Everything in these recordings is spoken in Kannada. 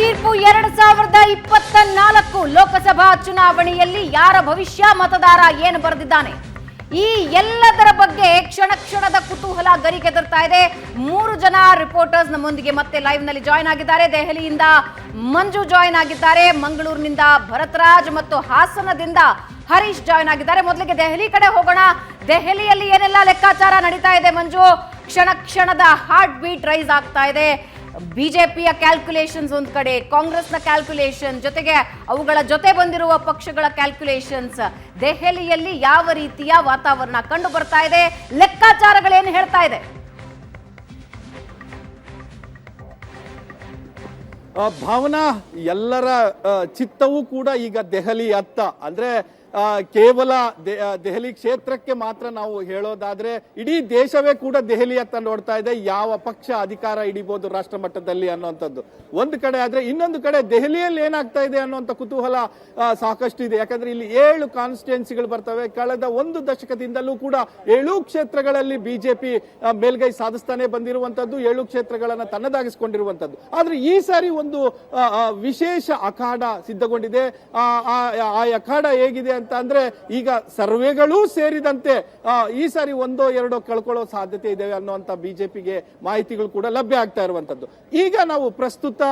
ತೀರ್ಪು ಎರಡ್ ಸಾವಿರದ ಇಪ್ಪತ್ತ ನಾಲ್ಕು ಲೋಕಸಭಾ ಚುನಾವಣೆಯಲ್ಲಿ ಯಾರ ಭವಿಷ್ಯ ಮತದಾರ ಏನು ಬರೆದಿದ್ದಾನೆ? ಈ ಎಲ್ಲದರ ಬಗ್ಗೆ ಕ್ಷಣ ಕ್ಷಣದ ಕುತೂಹಲ ಗರಿಗೆದರ್ತಾ ಇದೆ. ಮೂರು ಜನ ರಿಪೋರ್ಟರ್ಸ್ ನಮ್ಮೊಂದಿಗೆ ಮತ್ತೆ ಲೈವ್ನಲ್ಲಿ ಜಾಯ್ನ್ ಆಗಿದ್ದಾರೆ. ದೆಹಲಿಯಿಂದ ಮಂಜು ಜಾಯ್ನ್ ಆಗಿದ್ದಾರೆ. ಮಂಗಳೂರಿನಿಂದ ಭರತರಾಜ್ ಮತ್ತು ಹಾಸನದಿಂದ ಹರೀಶ್ ಜಾಯ್ನ್ ಆಗಿದ್ದಾರೆ. ಮೊದಲಿಗೆ ದೆಹಲಿ ಕಡೆ ಹೋಗೋಣ. ದೆಹಲಿಯಲ್ಲಿ ಏನೆಲ್ಲ ಲೆಕ್ಕಾಚಾರ ನಡೀತಾ ಇದೆ ಮಂಜು? ಕ್ಷಣ ಕ್ಷಣದ ಹಾರ್ಟ್ ಬೀಟ್ ರೈಸ್ ಆಗ್ತಾ ಇದೆ. ಬಿಜೆಪಿಯ ಕ್ಯಾಲ್ಕುಲೇಷನ್ಸ್ ಒಂದು ಕಡೆ, ಕಾಂಗ್ರೆಸ್ನ ಕ್ಯಾಲ್ಕುಲೇಷನ್ ಜೊತೆಗೆ ಅವುಗಳ ಜೊತೆ ಬಂದಿರುವ ಪಕ್ಷಗಳ ಕ್ಯಾಲ್ಕುಲೇಷನ್ಸ್ ದೆಹಲಿಯಲ್ಲಿ ಯಾವ ರೀತಿಯ ವಾತಾವರಣ ಕಂಡು ಬರ್ತಾ ಇದೆ? ಲೆಕ್ಕಾಚಾರಗಳೇನು ಹೇಳ್ತಾ ಇದೆ? ಭಾವನಾ, ಎಲ್ಲರ ಚಿತ್ತವೂ ಕೂಡ ಈಗ ದೆಹಲಿ ಅತ್ತ. ಅಂದ್ರೆ ಕೇವಲ ದೆಹಲಿ ಕ್ಷೇತ್ರಕ್ಕೆ ಮಾತ್ರ ನಾವು ಹೇಳೋದಾದ್ರೆ, ಇಡೀ ದೇಶವೇ ಕೂಡ ದೆಹಲಿ ಅತ್ತ ನೋಡ್ತಾ ಇದೆ, ಯಾವ ಪಕ್ಷ ಅಧಿಕಾರ ಹಿಡಿಬಹುದು ರಾಷ್ಟ್ರ ಮಟ್ಟದಲ್ಲಿ ಅನ್ನುವಂಥದ್ದು ಒಂದು ಕಡೆ ಆದ್ರೆ, ಇನ್ನೊಂದು ಕಡೆ ದೆಹಲಿಯಲ್ಲಿ ಏನಾಗ್ತಾ ಇದೆ ಅನ್ನುವಂಥ ಕುತೂಹಲ ಸಾಕಷ್ಟು ಇದೆ. ಯಾಕಂದ್ರೆ ಇಲ್ಲಿ ಏಳು ಕಾನ್ಸ್ಟಿಟ್ಯೂನ್ಸಿಗಳು ಬರ್ತವೆ. ಕಳೆದ ಒಂದು ದಶಕದಿಂದಲೂ ಕೂಡ ಏಳು ಕ್ಷೇತ್ರಗಳಲ್ಲಿ ಬಿಜೆಪಿ ಮೇಲ್ಗೈ ಸಾಧಿಸ್ತಾನೆ ಬಂದಿರುವಂತದ್ದು ಏಳು ಕ್ಷೇತ್ರಗಳನ್ನ ತನ್ನದಾಗಿಸಿಕೊಂಡಿರುವಂತದ್ದು ಆದ್ರೆ ಈ ಸಾರಿ ಒಂದು ವಿಶೇಷ ಅಖಾಡ ಸಿದ್ಧಗೊಂಡಿದೆ. ಆ, ಅಖಾಡ ಹೇಗಿದೆ ಅಂತ ಅಂದ್ರೆ ಈಗ ಸರ್ವೆಗಳೂ ಸೇರಿದಂತೆ ಈ ಸಾರಿ ಒಂದೋ ಎರಡೋ ಕಳ್ಕೊಳ್ಳೋ ಸಾಧ್ಯತೆ ಇದೆ ಅನ್ನುವಂತ ಬಿಜೆಪಿಗೆ ಮಾಹಿತಿಗಳು ಕೂಡ ಲಭ್ಯ ಆಗ್ತಾ ಇರುವಂತದ್ದು. ಈಗ ನಾವು ಪ್ರಸ್ತುತ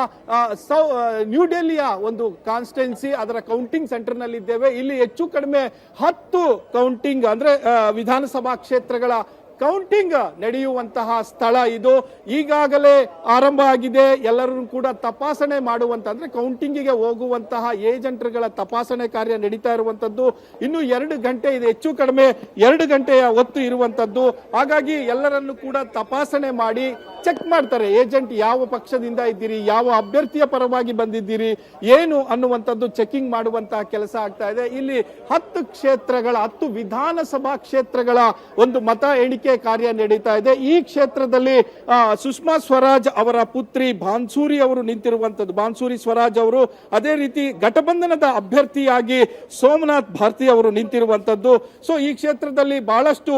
ಸೌ ನ್ಯೂ ಡೆಲ್ಲಿಯ ಒಂದು ಕಾನ್ಸ್ಟೆನ್ಸಿ ಅದರ ಕೌಂಟಿಂಗ್ ಸೆಂಟರ್ನಲ್ಲಿ ಇದ್ದೇವೆ ಇಲ್ಲಿ ಹೆಚ್ಚು ಕಡಿಮೆ ಹತ್ತು ಕೌಂಟಿಂಗ್ ಅಂದ್ರೆ ವಿಧಾನಸಭಾ ಕ್ಷೇತ್ರಗಳ ಕೌಂಟಿಂಗ್ ನಡೆಯುವಂತಹ ಸ್ಥಳ ಇದು. ಈಗಾಗಲೇ ಆರಂಭ ಆಗಿದೆ. ಎಲ್ಲರೂ ಕೂಡ ತಪಾಸಣೆ ಮಾಡುವಂತ ಅಂದ್ರೆ ಕೌಂಟಿಂಗಿಗೆ ಹೋಗುವಂತಹ ಏಜೆಂಟ್ಗಳ ತಪಾಸಣೆ ಕಾರ್ಯ ನಡೀತಾ ಇರುವಂತದ್ದು. ಇನ್ನು ಎರಡು ಗಂಟೆ ಇದೆ. ಹೆಚ್ಚು ಕಡಿಮೆ ಎರಡು ಗಂಟೆಯ ಹೊತ್ತು ಇರುವಂತದ್ದು. ಹಾಗಾಗಿ ಎಲ್ಲರನ್ನು ಕೂಡ ತಪಾಸಣೆ ಮಾಡಿ ಚೆಕ್ ಮಾಡ್ತಾರೆ, ಏಜೆಂಟ್ ಯಾವ ಪಕ್ಷದಿಂದ ಇದ್ದೀರಿ, ಯಾವ ಅಭ್ಯರ್ಥಿಯ ಪರವಾಗಿ ಬಂದಿದ್ದೀರಿ, ಏನು ಅನ್ನುವಂಥದ್ದು ಚೆಕಿಂಗ್ ಮಾಡುವಂತಹ ಕೆಲಸ ಆಗ್ತಾ ಇದೆ. ಇಲ್ಲಿ ಹತ್ತು ಕ್ಷೇತ್ರಗಳ, ಹತ್ತು ವಿಧಾನಸಭಾ ಕ್ಷೇತ್ರಗಳ ಒಂದು ಮತ ಎಣಿಕೆ ಕಾರ್ಯ ನಡೀತಾ ಇದೆ. ಈ ಕ್ಷೇತ್ರದಲ್ಲಿ ಸುಷ್ಮಾ ಸ್ವರಾಜ್ ಅವರ ಪುತ್ರಿ ಬಾನ್ಸೂರಿ ಅವರು ನಿಂತಿರುವಂಥದ್ದು. ಬಾನ್ಸೂರಿ ಸ್ವರಾಜ್ ಅವರು ಅದೇ ರೀತಿ ಘಟಬಂಧನದ ಅಭ್ಯರ್ಥಿಯಾಗಿ ಸೋಮನಾಥ್ ಭಾರತಿ ಅವರು ನಿಂತಿರುವಂಥದ್ದು. ಸೊ ಈ ಕ್ಷೇತ್ರದಲ್ಲಿ ಬಹಳಷ್ಟು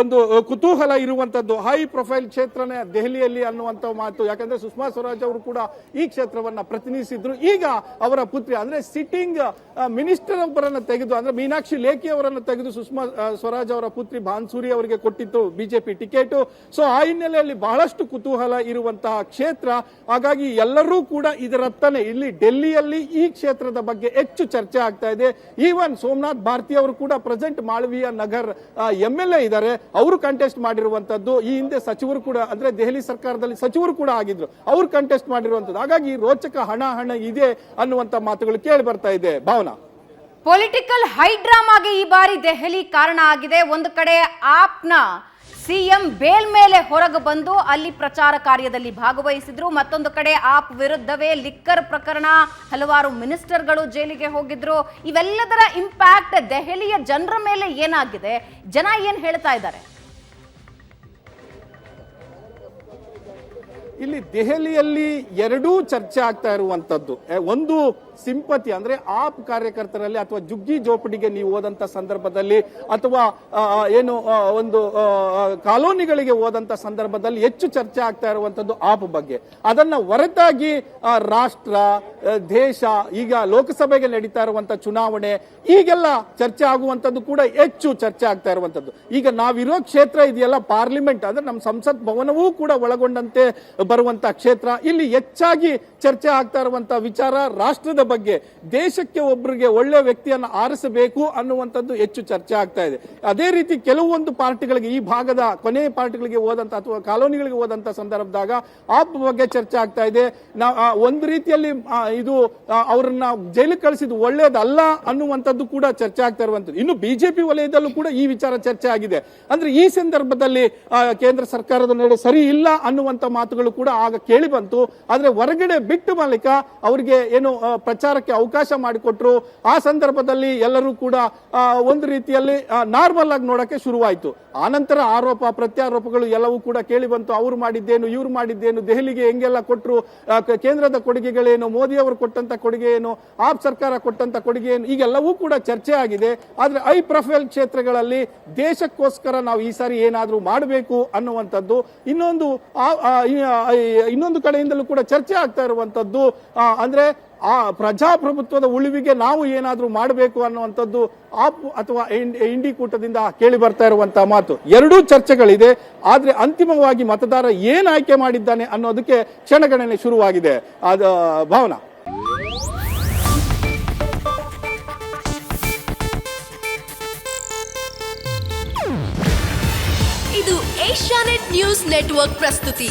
ಒಂದು ಕುತೂಹಲ ಇರುವಂತದ್ದು ಹೈ ಪ್ರೊಫೈಲ್ ಕ್ಷೇತ್ರನೇ ದೆಹಲಿಯಲ್ಲಿ ಅನ್ನುವಂತ ಮಾತು. ಯಾಕಂದ್ರೆ ಸುಷ್ಮಾ ಸ್ವರಾಜ್ ಅವರು ಕೂಡ ಈ ಕ್ಷೇತ್ರವನ್ನ ಪ್ರತಿನಿಧಿಸಿದ್ರು. ಈಗ ಅವರ ಪುತ್ರಿ, ಅಂದ್ರೆ ಸಿಟ್ಟಿಂಗ್ ಮಿನಿಸ್ಟರ್ ಒಬ್ಬರನ್ನ ತೆಗೆದು, ಅಂದ್ರೆ ಮೀನಾಕ್ಷಿ ಲೇಖಿ ಅವರನ್ನು ತೆಗೆದು ಸುಷ್ಮಾ ಸ್ವರಾಜ್ ಅವರ ಪುತ್ರಿ ಭಾನ್ಸೂರಿ ಅವರಿಗೆ ಕೊಟ್ಟಿತ್ತು ಬಿಜೆಪಿ ಟಿಕೆಟ್. ಸೊ, ಆ ಹಿನ್ನೆಲೆಯಲ್ಲಿ ಬಹಳಷ್ಟು ಕುತೂಹಲ ಇರುವಂತಹ ಕ್ಷೇತ್ರ. ಹಾಗಾಗಿ ಎಲ್ಲರೂ ಕೂಡ ಇದರತ್ತನೇ. ಇಲ್ಲಿ ಡೆಲ್ಲಿಯಲ್ಲಿ ಈ ಕ್ಷೇತ್ರದ ಬಗ್ಗೆ ಹೆಚ್ಚು ಚರ್ಚೆ ಆಗ್ತಾ ಇದೆ. ಈವನ್ ಸೋಮನಾಥ್ ಭಾರತಿ ಅವರು ಕೂಡ present Malviya Nagar M A ಇದ್ದಾರೆ. ಅವರು ಕಂಟೆಸ್ಟ್ ಮಾಡಿರುವಂತದ್ದು. ಈ ಹಿಂದೆ ಸಚಿವರು ಕೂಡ, ಅಂದ್ರೆ ದೆಹಲಿ ಸರ್ಕಾರದಲ್ಲಿ ಸಚಿವರು ಕೂಡ ಆಗಿದ್ರು. ಅವ್ರು ಕಂಟೆಸ್ಟ್ ಮಾಡಿರುವಂತದ್ದು ಹಾಗಾಗಿ ರೋಚಕ ಹಣ ಹಣ ಇದೆ ಅನ್ನುವಂತ ಮಾತುಗಳು ಕೇಳಿ ಬರ್ತಾ ಇದೆ. ಭಾವನಾ? ಪೊಲಿಟಿಕಲ್ ಹೈಡ್ರಾಮಾಗೆ ಈ ಬಾರಿ ದೆಹಲಿ ಕಾರಣ ಆಗಿದೆ. ಒಂದು ಕಡೆ ಆಪ್ನ ಸಿಎಂ ಬೇಲ್ ಮೇಲೆ ಹೊರಗೆ ಬಂದು ಅಲ್ಲಿ ಪ್ರಚಾರ ಕಾರ್ಯದಲ್ಲಿ ಭಾಗವಹಿಸಿದ್ರು. ಮತ್ತೊಂದು ಕಡೆ ಆಪ್ ವಿರುದ್ಧವೇ ಲಿಕ್ಕರ್ ಪ್ರಕರಣ. ಹಲವಾರು ಮಿನಿಸ್ಟರ್ಗಳು ಜೈಲಿಗೆ ಹೋಗಿದ್ರು. ಇವೆಲ್ಲದರ ಇಂಪ್ಯಾಕ್ಟ್ ದೆಹಲಿಯ ಜನರ ಮೇಲೆ ಏನಾಗಿದೆ? ಜನ ಏನು ಹೇಳ್ತಾ ಇದ್ದಾರೆ? ಇಲ್ಲಿ ದೆಹಲಿಯಲ್ಲಿ ಎರಡೂ ಚರ್ಚೆ ಆಗ್ತಾ ಇರುವಂತದ್ದು. ಒಂದು ಸಿಂಪತಿ ಅಂದ್ರೆ ಆಪ್ ಕಾರ್ಯಕರ್ತರಲ್ಲಿ ಅಥವಾ ಜುಗ್ಗಿ ಜೋಪಡಿಗೆ ನೀವು ಹೋದಂತ ಸಂದರ್ಭದಲ್ಲಿ ಅಥವಾ ಏನು ಒಂದು ಕಾಲೋನಿಗಳಿಗೆ ಹೋದಂತ ಸಂದರ್ಭದಲ್ಲಿ ಹೆಚ್ಚು ಚರ್ಚೆ ಆಗ್ತಾ ಇರುವಂತದ್ದು ಆಪ್ ಬಗ್ಗೆ. ಅದನ್ನ ಹೊರತಾಗಿ ರಾಷ್ಟ್ರ ದೇಶ, ಈಗ ಲೋಕಸಭೆಗೆ ನಡೀತಾ ಇರುವಂತ ಚುನಾವಣೆ, ಈಗೆಲ್ಲ ಚರ್ಚೆ ಆಗುವಂತದ್ದು ಕೂಡ ಹೆಚ್ಚು ಚರ್ಚೆ ಆಗ್ತಾ ಇರುವಂತದ್ದು. ಈಗ ನಾವಿರೋ ಕ್ಷೇತ್ರ ಇದೆಯಲ್ಲ, ಪಾರ್ಲಿಮೆಂಟ್ ಅಂದ್ರೆ ನಮ್ಮ ಸಂಸತ್ ಭವನವೂ ಕೂಡ ಒಳಗೊಂಡಂತೆ ಬರುವಂತ ಕ್ಷೇತ್ರ. ಇಲ್ಲಿ ಹೆಚ್ಚಾಗಿ ಚರ್ಚೆ ಆಗ್ತಾ ಇರುವಂತ ವಿಚಾರ ರಾಷ್ಟ್ರದ ಬಗ್ಗೆ ದೇಶಕ್ಕೆ ಒಬ್ಬರಿಗೆ ಒಳ್ಳೆ ವ್ಯಕ್ತಿಯನ್ನು ಆರಿಸಬೇಕು ಅನ್ನುವಂಥದ್ದು ಹೆಚ್ಚು ಚರ್ಚೆ ಆಗ್ತಾ ಇದೆ. ಅದೇ ರೀತಿ ಕೆಲವೊಂದು ಪಾರ್ಟಿಗಳಿಗೆ ಈ ಭಾಗದ ಕೊನೆಯ ಪಾರ್ಟಿಗಳಿಗೆ ಹೋದಂತ ಅಥವಾ ಕಾಲೋನಿಗಳಿಗೆ ಹೋದಂತ ಸಂದರ್ಭದಾಗ ಆಪ್ ಬಗ್ಗೆ ಚರ್ಚೆ ಆಗ್ತಾ ಇದೆ. ಆ, ಒಂದು ರೀತಿಯಲ್ಲಿ ಇದು ಆ, ಅವರನ್ನ ಜೈಲಿಗೆ ಕಳಿಸಿದ್ದು ಒಳ್ಳೆಯದಲ್ಲ ಅನ್ನುವಂಥದ್ದು ಕೂಡ ಚರ್ಚೆ ಆಗ್ತಾ ಇರುವಂಥದ್ದು. ಇನ್ನು ಬಿಜೆಪಿ ವಲಯದಲ್ಲೂ ಕೂಡ ಈ ವಿಚಾರ ಚರ್ಚೆ ಆಗಿದೆ. ಅಂದ್ರೆ ಈ ಸಂದರ್ಭದಲ್ಲಿ ಆ, ಕೇಂದ್ರ ಸರ್ಕಾರದ ನಡೆ ಸರಿ ಇಲ್ಲ ಅನ್ನುವಂತ ಮಾತುಗಳು ಕೂಡ ಆಗ ಕೇಳಿ ಬಂತು. ಆದ್ರೆ ಹೊರಗಡೆ ಬಿಟ್ಟು ಮಾಲೀಕ ಅವರಿಗೆ ಏನು ಆ, ಪ್ರಚಾರಕ್ಕೆ ಅವಕಾಶ ಮಾಡಿಕೊಟ್ರು ಆ ಸಂದರ್ಭದಲ್ಲಿ ಎಲ್ಲರೂ ಕೂಡ ಒಂದು ರೀತಿಯಲ್ಲಿ ನಾರ್ಮಲ್ ಆಗಿ ನೋಡಕ್ಕೆ ಶುರುವಾಯಿತು. ಆನಂತರ ಆರೋಪ ಪ್ರತ್ಯಾರೋಪಗಳು ಎಲ್ಲವೂ ಕೂಡ ಕೇಳಿ ಬಂತು. ಅವರು ಮಾಡಿದ್ದೇನು ಇವ್ರು ಮಾಡಿದ್ದೇನು ದೆಹಲಿಗೆ ಹೆಂಗೆಲ್ಲ ಕೊಟ್ಟರು ಕೇಂದ್ರದ ಕೊಡುಗೆಗಳೇನು ಮೋದಿ ಅವರು ಕೊಟ್ಟಂತ ಕೊಡುಗೆ ಏನು ಆಪ್ ಸರ್ಕಾರ ಕೊಟ್ಟಂತ ಕೊಡುಗೆ ಏನು ಈಗೆಲ್ಲವೂ ಕೂಡ ಚರ್ಚೆ ಆಗಿದೆ. ಆದರೆ ಐ ಪ್ರೊಫೈಲ್ ಕ್ಷೇತ್ರಗಳಲ್ಲಿ ದೇಶಕ್ಕೋಸ್ಕರ ನಾವು ಈ ಸಾರಿ ಏನಾದರೂ ಮಾಡಬೇಕು ಅನ್ನುವಂಥದ್ದು ಇನ್ನೊಂದು ಇನ್ನೊಂದು ಕಡೆಯಿಂದಲೂ ಕೂಡ ಚರ್ಚೆ ಆಗ್ತಾ ಇರುವಂತದ್ದು ಆ, ಅಂದ್ರೆ ಆ ಪ್ರಜಾಪ್ರಭುತ್ವದ ಉಳಿವಿಗೆ ನಾವು ಏನಾದರೂ ಮಾಡಬೇಕು ಅನ್ನುವಂಥದ್ದು ಆಪ್ ಅಥವಾ ಇಂಡಿ ಕೂಟದಿಂದ ಕೇಳಿ ಬರ್ತಾ ಇರುವಂತಹ ಮಾತು. ಎರಡೂ ಚರ್ಚೆಗಳಿದೆ, ಆದರೆ ಅಂತಿಮವಾಗಿ ಮತದಾರ ಏನು ಆಯ್ಕೆ ಮಾಡಿದ್ದಾನೆ ಅನ್ನೋದಕ್ಕೆ ಕ್ಷಣಗಣನೆ ಶುರುವಾಗಿದೆ. ಅದ, ಭಾವನಾ? ಇದು ಏಷ್ಯಾನೆಟ್ ನ್ಯೂಸ್ ನೆಟ್ವರ್ಕ್ ಪ್ರಸ್ತುತಿ.